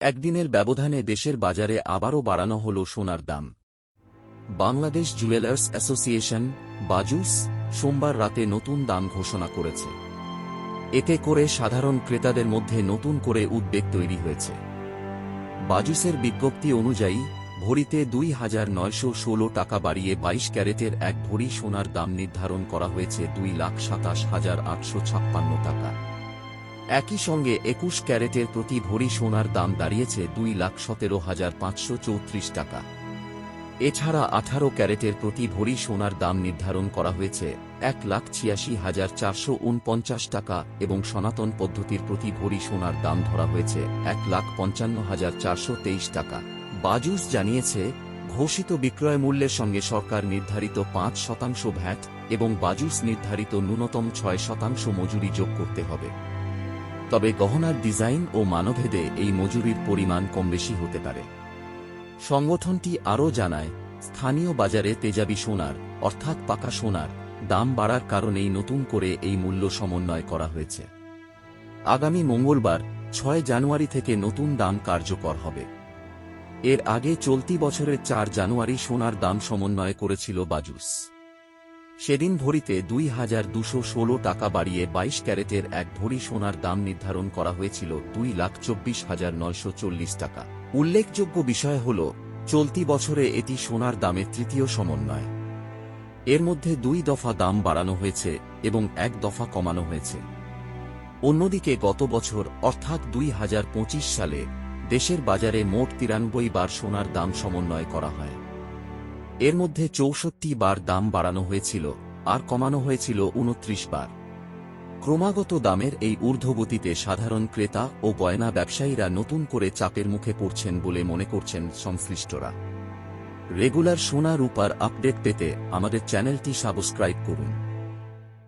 একদিনের ব্যবধানে দেশের বাজারে আবারও বাড়ানো হল সোনার দাম। বাংলাদেশ জুয়েলার্স অ্যাসোসিয়েশন, বাজুস, সোমবার রাতে নতুন দাম ঘোষণা করেছে। এতে করে সাধারণ ক্রেতাদের মধ্যে নতুন করে উদ্বেগ তৈরি হয়েছে। বাজুসের বিজ্ঞপ্তি অনুযায়ী, ভরিতে দুই হাজার নয়শো ষোলো টাকা বাড়িয়ে বাইশ ক্যারেটের এক ভরি সোনার দাম নির্ধারণ করা হয়েছে দুই লাখ সাতাশ হাজার আটশো ছাপ্পান্ন টাকা। একই সঙ্গে একুশ ক্যারেটের প্রতি ভরি সোনার দাম দাঁড়িয়েছে দুই লাখ সতেরো হাজার পাঁচশো চৌত্রিশ টাকা। এছাড়া আঠারো ক্যারেটের প্রতি ভরি সোনার দাম নির্ধারণ করা হয়েছে এক লাখ ছিয়াশি হাজার চারশো উনপঞ্চাশ টাকা এবং সনাতন পদ্ধতির প্রতি ভরি সোনার দাম ধরা হয়েছে এক লাখ পঞ্চান্ন হাজার চারশো তেইশ টাকা। বাজুস জানিয়েছে, ঘোষিত বিক্রয় মূল্যের সঙ্গে সরকার নির্ধারিত পাঁচ শতাংশ ভ্যাট এবং বাজুস নির্ধারিত ন্যূনতম ছয় শতাংশ মজুরি যোগ করতে হবে। তবে গহনার ডিজাইন ও মানভেদে এই মজুরির পরিমাণ কম বেশি হতে পারে। সংগঠনটি আরও জানায়, স্থানীয় বাজারে তেজাবি সোনার, অর্থাৎ পাকা সোনার, দাম বাড়ার কারণেই নতুন করে এই মূল্য সমন্বয় করা হয়েছে। আগামী মঙ্গলবার, ছয় জানুয়ারি থেকে নতুন দাম কার্যকর হবে। এর আগে চলতি বছরের চার জানুয়ারি সোনার দাম সমন্বয় করেছিল বাজুস। সেদিন ভরিতে দুই হাজার দুশো ষোলো টাকা বাড়িয়ে বাইশ ক্যারেটের এক ভরি সোনার দাম নির্ধারণ করা হয়েছিল দুই লাখ চব্বিশ হাজার নয়শো চল্লিশ টাকা। উল্লেখযোগ্য বিষয় হল, চলতি বছরে এটি সোনার দামের তৃতীয় সমন্বয়। এর মধ্যে দুই দফা দাম বাড়ানো হয়েছে এবং এক দফা কমানো হয়েছে। অন্যদিকে গত বছর, অর্থাৎ দুই হাজার পঁচিশ সালে, দেশের বাজারে মোট তিরানব্বই বার সোনার দাম সমন্বয় করা হয়। এর মধ্যে চৌষট্টি বার দাম বাড়ানো হয়েছিল, আর কমানো হয়েছিল উনত্রিশ বার। ক্রমাগত দামের এই ঊর্ধ্বগতিতে সাধারণ ক্রেতা ও গয়না ব্যবসায়ীরা নতুন করে চাপের মুখে পড়ছেন বলে মনে করছেন সংশ্লিষ্টরা। রেগুলার সোনা রূপার আপডেট পেতে আমাদের চ্যানেলটি সাবস্ক্রাইব করুন।